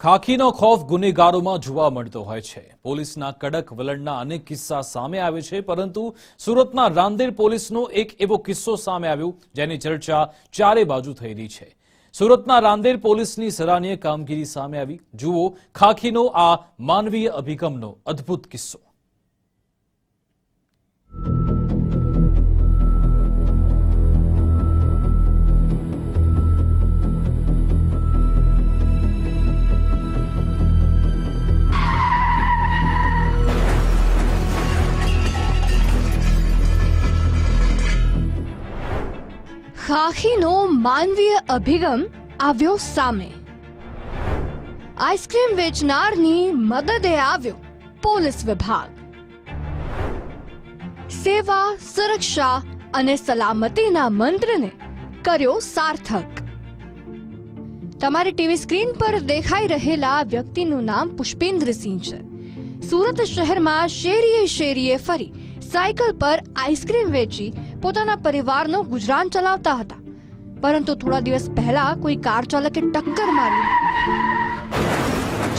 ખાખીનો ખોફ ગુનેગારોમાં જોવા મળતો હોય છે. પોલીસના કડક વલણના અનેક કિસ્સા સામે આવે છે, પરંતુ સુરતના રાંદેર પોલીસનો એક એવો કિસ્સો સામે આવ્યો, જેની ચર્ચા ચારે બાજુ થઈ રહી છે. સુરતના રાંદેર પોલીસની સરાહનીય કામગીરી સામે આવી. જુઓ, ખાખીનો આ માનવીય અભિગમનો અદ્ભુત કિસ્સો. ખાખીનો માનવીય અભિગમ આવ્યો સામે. આઈસ્ક્રીમ વેચનારની મદદે આવ્યો પોલીસ વિભાગ. સેવા, સુરક્ષા અને સલામતીના મંત્રને કર્યો સાર્થક. તમારી ટીવી સ્ક્રીન પર દેખાઈ રહેલા વ્યક્તિનું નામ પુષ્પેન્દ્રસિંહ છે. સુરત શહેરમાં શેરીએ શેરીએ ફરી સાયકલ પર આઈસ્ક્રીમ વેચી પોતાના પરિવારનો ગુજરાન ચલાવતા હતા. પરંતુ થોડા દિવસ પહેલા કોઈ કાર ચાલકે ટક્કર મારી.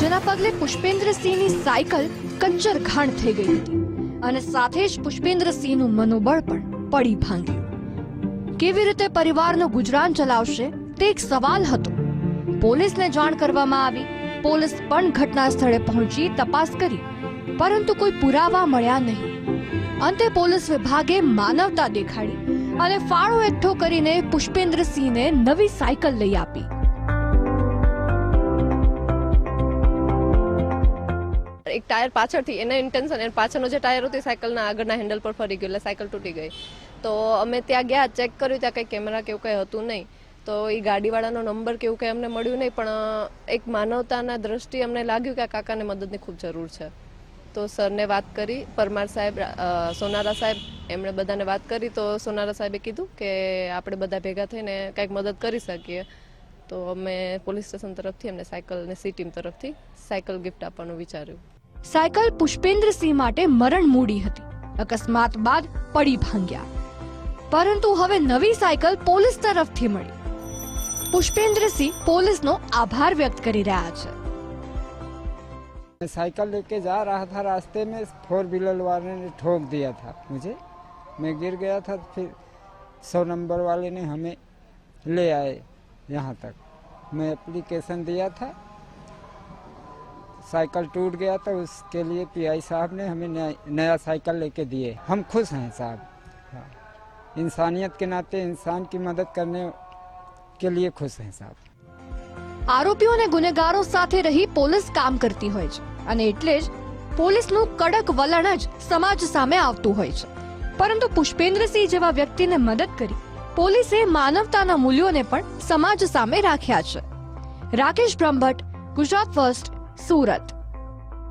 જેના પગલે પુષ્પેન્દ્રસિંહની સાયકલ કંચર ઘાણ થઈ ગઈ હતી અને સાથે જ પુષ્પેન્દ્રસિંહનું મનોબળ પણ પડી ભાંગ્યું. કેવી રીતે પરિવારનું ગુજરાન ચલાવશે તે એક સવાલ હતો. પોલીસને જાણ કરવામાં આવી. પોલીસ પણ ઘટના સ્થળે પહોંચી તપાસ કરી. પરંતુ કોઈ પુરાવા મળ્યા નહીં. અંતે પોલીસ વિભાગે માનવતા દેખાડી અને ફાળો એકઠો કરીને પુષ્પેન્દ્રસિંહને નવી સાયકલ લઈ આપી. એક ટાયર પાછળથી એને ઇન્ટેન્શન એને પાછળનો જે ટાયર હતો સાયકલના આગળના હેન્ડલ પર ફરી ગયો, એટલે સાયકલ તૂટી ગઈ. તો અમે ત્યાં ગયા ચેક કર્યું, ત્યાં કંઈ કેમેરા કે એવું કંઈ હતું નહીં. તો એ ગાડીવાળાનો નંબર કે એવું કંઈ અમને મળ્યું નહીં, પણ એક માનવતાના દ્રષ્ટિએ અમને લાગ્યું કે આ કાકાને મદદની ખૂબ જરૂર છે. તો સરને વાત કરી. પરમાર સાહેબ સોનારા સાહેબ, એમણે બધાને વાત કરી તો સોનારા સાહેબે કીધું કે આપણે બધા ભેગા થઈને કંઈક મદદ કરી શકીએ. તો અમે પોલીસ સ્ટેશન તરફથી એમને સાયકલ અને સી ટીમ તરફથી સાયકલ ગિફ્ટ આપવાનું વિચાર્યું. સાયકલ પુષ્પેન્દ્રસિંહ માટે મરણ મૂડી હતી. અકસ્માત બાદ પડી ભાંગ્યા. પરંતુ હવે નવી સાયકલ પોલીસ તરફથી મળી. પુષ્પેન્દ્રસિંહ પોલીસનો આભાર વ્યક્ત કરી રહ્યા છે. मैं साइकिल लेके जा रहा था रास्ते में फोर व्हीलर वाले ने ठोक दिया था मुझे मैं गिर गया था फिर सौ नंबर वाले ने हमें ले आए यहाँ तक मैं एप्लीकेशन दिया था साइकिल टूट गया था उसके लिए पीआई साहब ने हमें नया, नया साइकिल लेके दिए हम खुश हैं साहब हाँ इंसानियत के नाते इंसान की मदद करने के लिए खुश हैं साहब આરોપીઓ અને ગુનેગારો સાથે રહી પોલીસ કામ કરતી હોય છે અને એટલે જ પોલીસનું કડક વલણ જ સમાજ સામે આવતું હોય છે. પરંતુ પુષ્પેન્દ્રસિંહ જેવા વ્યક્તિને મદદ કરી પોલીસે માનવતાના મૂલ્યોને પણ સમાજ સામે રાખ્યા છે. રાકેશ બ્રહ્મભટ્ટ, ગુજરાત ફર્સ્ટ સુરત.